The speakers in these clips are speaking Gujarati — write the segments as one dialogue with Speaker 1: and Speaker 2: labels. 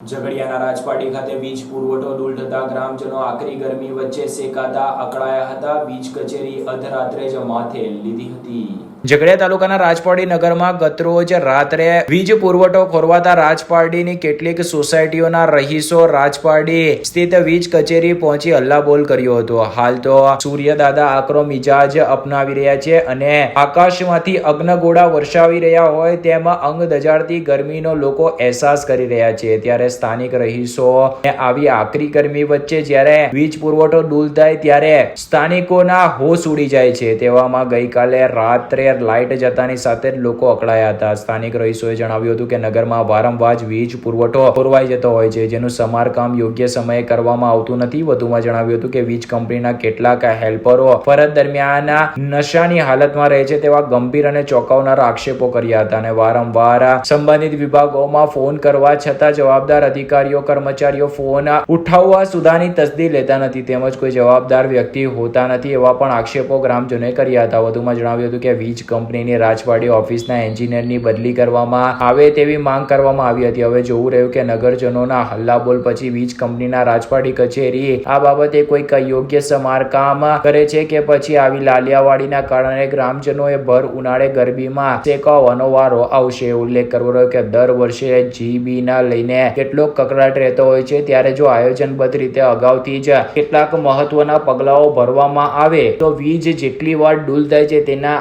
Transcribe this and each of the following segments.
Speaker 1: ઝઘડિયાના રાજપાટી ખાતે વીજ પુરવઠો ડૂલ થતા ગ્રામજનો આકરી ગરમી વચ્ચે શેકાતા અકળાયા હતા. વીજ કચેરી અધરાત્રે જ માથે લીધી હતી. ઝઘડિયા તાલુકાના રાજપાડી નગરમાં ગતરોજ રાત્રે વીજ પુરવઠો ખોરવાતા રાજપારડીની કેટલીક સોસાયટીઓના રહીશો રાજપાડી સ્થિત વીજ કચેરી પહોંચી હલ્લાબોલ કર્યો હતો. હાલ તો સૂર્યદાદા આકરો મિજાજ અપનાવી રહ્યા છે અને આકાશમાંથી અગ્નગોળા વર્ષાવી રહ્યા હોય તેમાં અંગ દજાડતી ગરમીનો લોકો અહેસાસ કરી રહ્યા છે. ત્યારે સ્થાનિક રહીશો આવી આકરી ગરમી વચ્ચે જ્યારે વીજ પુરવઠો ડૂલ થાય ત્યારે સ્થાનિકોના હોશ ઉડી જાય છે. તેવામાં ગઈકાલે રાત્રે લાઇટ જતાની સાથે જ લોકો અકળાયા હતા. સ્થાનિક રહીશોએ જણાવ્યું હતું કે નગરમાં વારંવાર વીજ પુરવઠો ખોરવાઈ જતો હોય છે, જેનું સમારકામ યોગ્ય સમયે કરવામાં આવતું નથી. વધુમાં જણાવ્યું હતું કે વીજ કંપનીના કેટલાક હેલ્પરો ફરજ દરમિયાન નશાની હાલતમાં રહે છે તેવા ગંભીર અને ચોંકાવનારા આક્ષેપો કર્યા હતા અને વારંવાર સંબંધિત વિભાગોમાં ફોન કરવા છતાં જવાબદાર અધિકારીઓ, કર્મચારીઓ ફોન ઉઠાવવા સુધાની તસદી લેતા નથી તેમજ કોઈ જવાબદાર વ્યક્તિ હોતા નથી એવા પણ આક્ષેપો ગ્રામજનોએ કર્યા હતા. વધુમાં જણાવ્યું હતું કે વીજ કંપનીની રાજવાડી ઓફિસના એન્જિનિયરની બદલી કરવામાં આવે તેવી માંગ કરવામાં આવી હતી. હવે જોવું રહ્યું કે નગરજનોના હલ્લાબોલ પછી વીજ કંપનીના રાજવાડી કચેરી આ બાબતે કોઈક યોગ્ય સમારકામ કરે છે કે પછી આવી લાલિયાવાડીના કારણે ગ્રામજનોએ ભર ઉનાળે ગરબીમાં શેકાવાનો વારો આવશે? ઉલ્લેખ કરવો રહ્યો કે દર વર્ષે જીબી ના લઈને કેટલો કકડાટ રહેતો હોય છે. ત્યારે જો આયોજનબદ્ધ રીતે અગાઉથી જ કેટલાક મહત્વના પગલાઓ ભરવામાં આવે, તો વીજ જેટલી વાર ડૂલ થાય છે તેના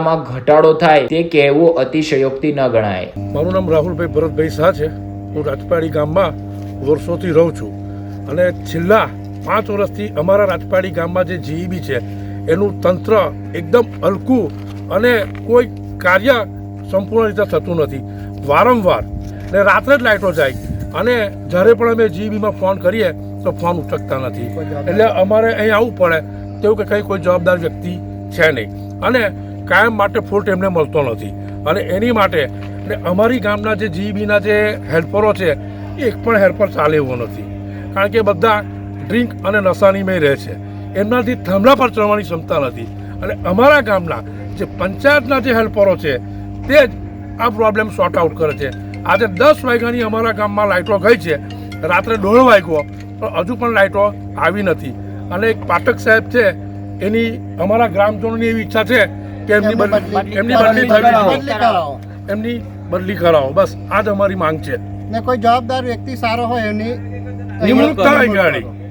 Speaker 1: માત્રામાં ઘટાડો થાય તે કહેવું અતિશયોક્તિ ન ગણાય.
Speaker 2: મારું નામ રાહુલભાઈ ભરતભાઈ શાહ છે. હું રાજપાડી ગામમાં વર્ષોથી રહું છું. અને છેલ્લા પાંચ વર્ષથી અમારા રાજપાડી ગામમાં જે જીઈબી છે એનું તંત્ર એકદમ હલકું અને કોઈ કાર્ય સંપૂર્ણ રીતે થતું નથી. વારંવાર. ને રાત્રે જ લાઇટો જાય. અને જ્યારે પણ અમે જીઈબીમાં ફોન કરીએ તો ફોન ઉચકતા નથી. એટલે અમારે અહીં આવવું પડે. તેવું કે કંઈ કોઈ જવાબદાર વ્યક્તિ છે નહીં. અને કાયમ માટે ફૂલ એમને મળતો નથી. અને એની માટે ને અમારી ગામના જે જીબીના જે હેલ્પરો છે એક પણ હેલ્પર ચાલે એવો નથી. કારણ કે બધા ડ્રિંક અને નશાની મેં રહે છે. એમનાથી થાંભલા પર ચડવાની ક્ષમતા નથી. અને અમારા ગામના જે પંચાયતના જે હેલ્પરો છે, તે જ આ પ્રોબ્લેમ સોર્ટ આઉટ કરે છે. આજે દસ વાગ્યાની અમારા ગામમાં લાઇટો ગઈ છે. રાત્રે દોઢ વાગ્યો પણ હજુ પણ લાઇટો આવી નથી. અને એક પાઠક સાહેબ છે, એની અમારા ગ્રામજનોની એવી ઈચ્છા છે કે એમની બદલી એમની બદલી થવી
Speaker 3: કરાવો.
Speaker 2: એમની બદલી કરાવો. બસ આ જ અમારી માંગ છે.
Speaker 3: ને કોઈ જવાબદાર વ્યક્તિ સારો હોય એની
Speaker 2: નિમણૂક થાય ગાડી